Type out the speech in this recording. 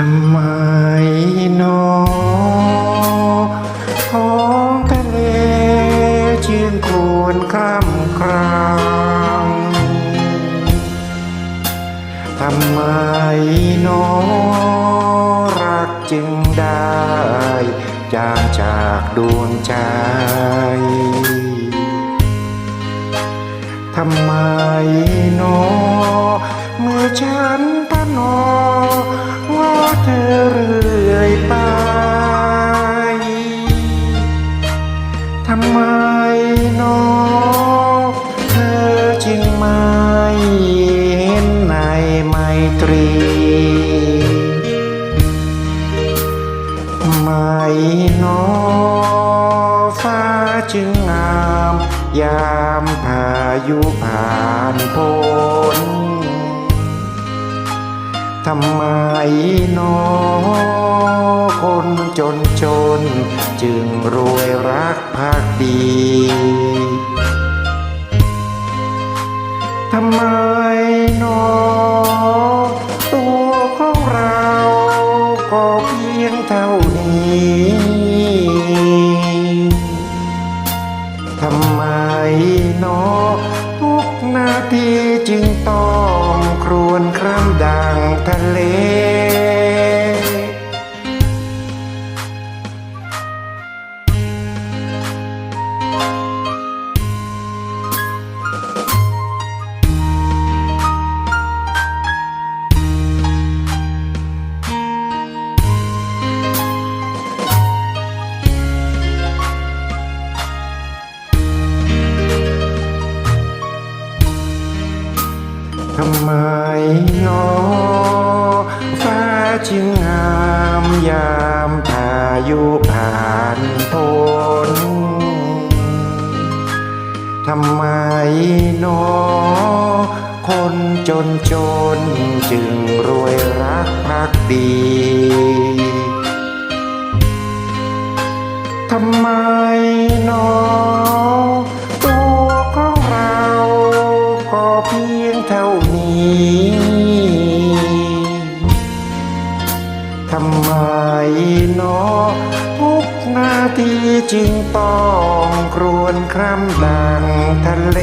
ทำไมนอของทะเลจึงคนครวรข้ามครางทำไมนอรักจึงได้จากจากดวงใจทำไมนอเมื่อฉันพนอ ทำไมหนอเธอจึงไม่เห็นในไมตรี ไมหนอฟ้าจึงงาม ยามพายุผ่านพ้น ทำไมนอคนจนจน จึงรวยรักภักดีทำไมนอตัวของเราก็เพียงเท่านี้ทำไมนอทุกนาทีจึงต้องครวญครามดัง ทะเล ทำไมนอฟ้าจึงงามยามพายุผ่านพ้นทำไมนอคนจนจนจึงรวยรักภักดีทำไมนอ พียงเท่านี้ ทำไมเนอทุกนาทีจึงต้องครวนคร่ำดังทะเล